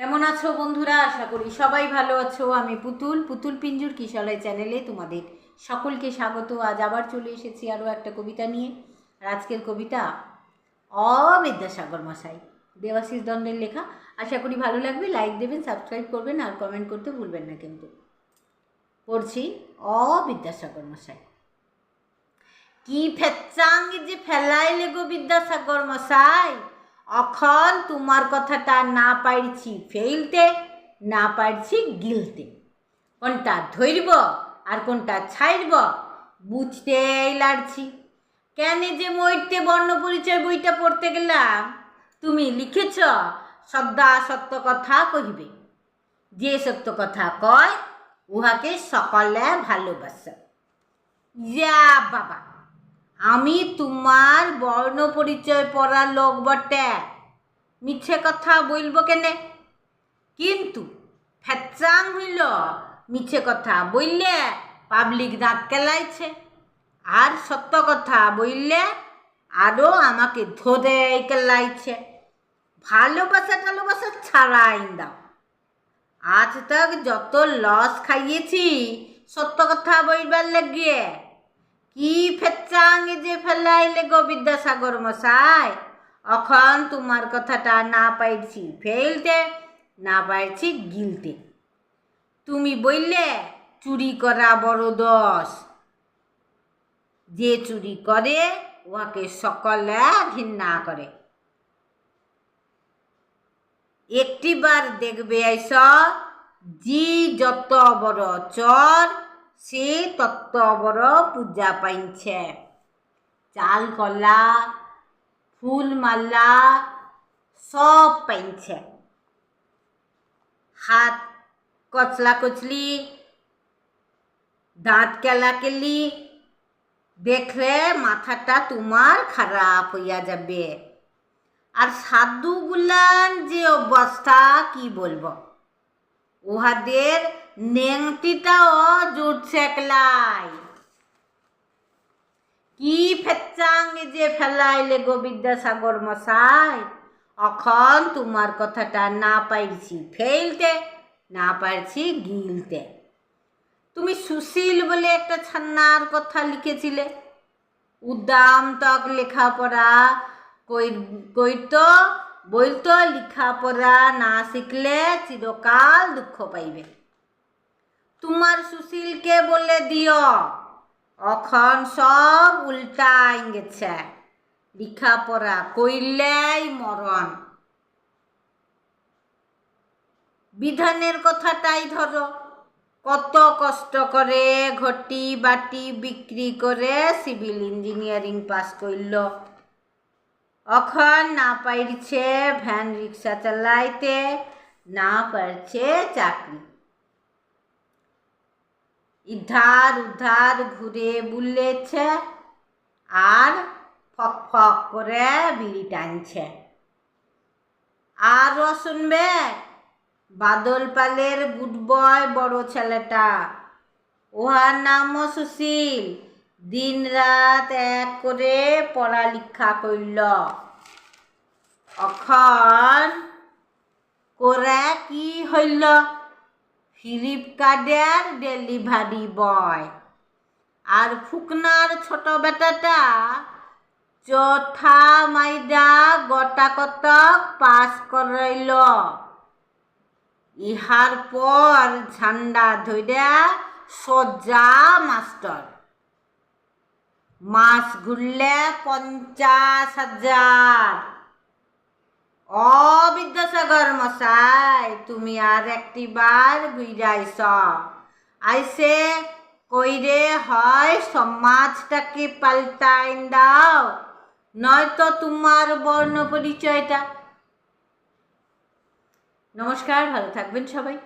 কেমন আছো বন্ধুরা? আশা করি সবাই ভালো আছো। আমি পুতুল। পুতুল পিঞ্জুর কিশলয় চ্যানেলে তোমাদের সকলকে স্বাগত। আজ আবার চলে এসেছি আরও একটা কবিতা নিয়ে। আর আজকের কবিতা অবিদ্যাসাগর মশাই, দেবাশিস দণ্ডের লেখা। আশা করি ভালো লাগবে। লাইক দেবেন সাবস্ক্রাইব করবেন আর কমেন্ট করতে ভুলবেন না কিন্তু। পড়ছি অবিদ্যাসাগর মশাই। কি ফেচ্চাং যে ফেলাইলে গো বিদ্যাসাগর মশাই? অখন তোমার কথাটা না পারছি ফেলতে না পারছি গিলতে। কোনটা ধরব আর কোনটা ছাড়ব বুঝতেই লাড়ছি কেন যে মরতে বর্ণ পরিচয় বইটা পড়তে গেলাম, তুমি লিখেছ সদ্যা সত্য কথা কহিবে। যে সত্য কথা কয়, উহাকে সকলে ভালোবাসে। যা বাবা! আমি তোমার বর্ণ পরিচয় পড়ার লোক বটে। মিছে কথা বলব কেনে? কিন্তু ফ্যাচাং হইল, মিছে কথা বললে পাবলিক দাঁত কেলাইছে। আর সত্য কথা বললে আরও আমাকে ধরে কেলাইছে। ভালোবাসা টালোবাসা ছাড়াই দাও। আজ তক যত লস খাইয়েছি, সত্য কথা বলবার লাগিয়ে কি ফেচ্চাঙ্গে যে ফেলাইলে গো বিদ্যাসাগর মশাই? অখন তোমার কথাটা না পাইছি, ফেলতে, না পাইছি গিলতে। তুমি বললে চুরি করা বড় দোষ। যে চুরি করে, উহাকে সকলে ঘৃণা করে। একটিবার দেখবে আইস জি যত বড় চর সে তত বড় পূজা পাইছে চাল কলা ফুল মালা সব পাইছে হাত কচলা কচলি দাঁত কেলা কেলি দেখলে মাথাটা তোমার খারাপ হইয়া যাবে আর সাধুগুলান যে অবস্থা কি বলব উহাদের নেংটিটাও জুটছে একলাই। কি ফেচাং যে ফেলাইলে গো বিদ্যাসাগর মশাই? অখন তোমার কথাটা না পাইছি ফেলতে, না পারছি গিলতে। তুমি সুশীল বলে একটা ছান্নার কথা লিখেছিলে। উদ্দাম তক লেখাপড়া কই কইতো বলতো লেখাপড়া না শিখলে চিরকাল দুঃখ পাইবে। তোমার সুশীলকে বলে দিও। অখন সব উল্টাই গেছে লেখাপড়া কইলেই মরণ। বিধানের কথাটাই ধরো। কত কষ্ট করে ঘটি বাটি বিক্রি করে সিভিল ইঞ্জিনিয়ারিং পাস করল অখন না পাইছে ভ্যান রিক্সা চালাইতে, না পারছে চাকরি। ইধার উধার ঘুরে বুলেছে আর ফক ফক করে বিড়ি টানছে। আরও শুনবে? বাদল পালের গুড বয় বড় ছেলেটা। উহার নামও সুশীল। দিন রাত এক করে পড়ালেখা করল অখন করে কি হইল? ফ্লিপকার্টের ডেলিভারি বয়। আর ফুকনার ছোট বেটাটা চথা মাইডা গটা কতক পাস করইল। ইহার পর ঝান্ডা ধইরা সজ্জা মাস্টার। মাস ঘুরলে পঞ্চাশ হাজার। অবিদ্যাসাগর মশাই, তুমি আর একটি বার ঘুরাইছ আইসে কইরে হয়, সমাজটাকে পাল্টাইন দাও, নয়তো তোমার বর্ণ পরিচয়টা। নমস্কার, ভালো থাকবেন সবাই।